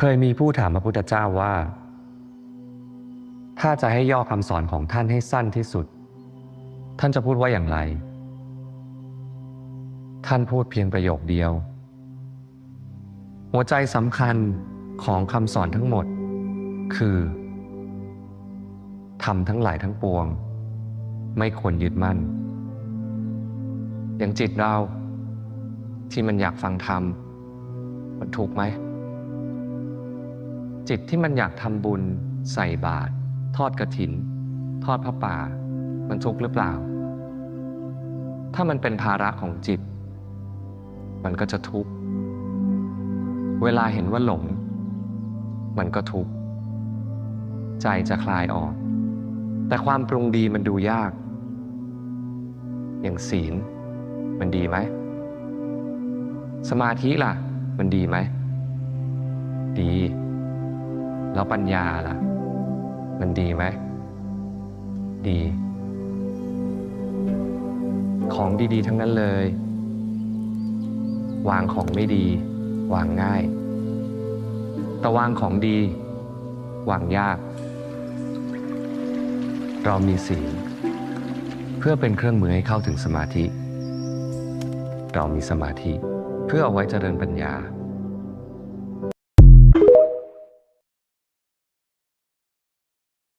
เคยมีผู้ถามพระพุทธเจ้าว่า ถ้าจะให้ย่อคำสอนของท่านให้สั้นที่สุด ท่านจะพูดว่าอย่างไร ท่านพูดเพียงประโยคเดียว หัวใจสำคัญของคำสอนทั้งหมด คือทำทั้งหลายทั้งปวง ไม่ควรยึดมั่น อย่างจิตเราที่มันอยากฟังธรรมมันถูกไหม จิตที่มันอยากทำบุญ ใส่บาตรทอดกระถิน ทอดพระป่า มันทุกข์หรือเปล่า ถ้ามันเป็นภาระของจิต มันก็จะทุกข์ เวลาเห็นว่าหลง มันก็ทุกข์ ใจจะคลายออก แต่ความปรุงดีมันดูยาก อย่างศีล มันดีไหม สมาธิล่ะ มันดีไหม ดี แล้วปัญญาล่ะ มันดีไหม ดี ของดีๆ ทั้งนั้นเลย วางของไม่ดี วางง่าย แต่วางของดี วางยาก เรามีศีลเพื่อเป็นเครื่องมือให้เข้าถึงสมาธิ เรามีสมาธิเพื่อเอาไว้เจริญปัญญา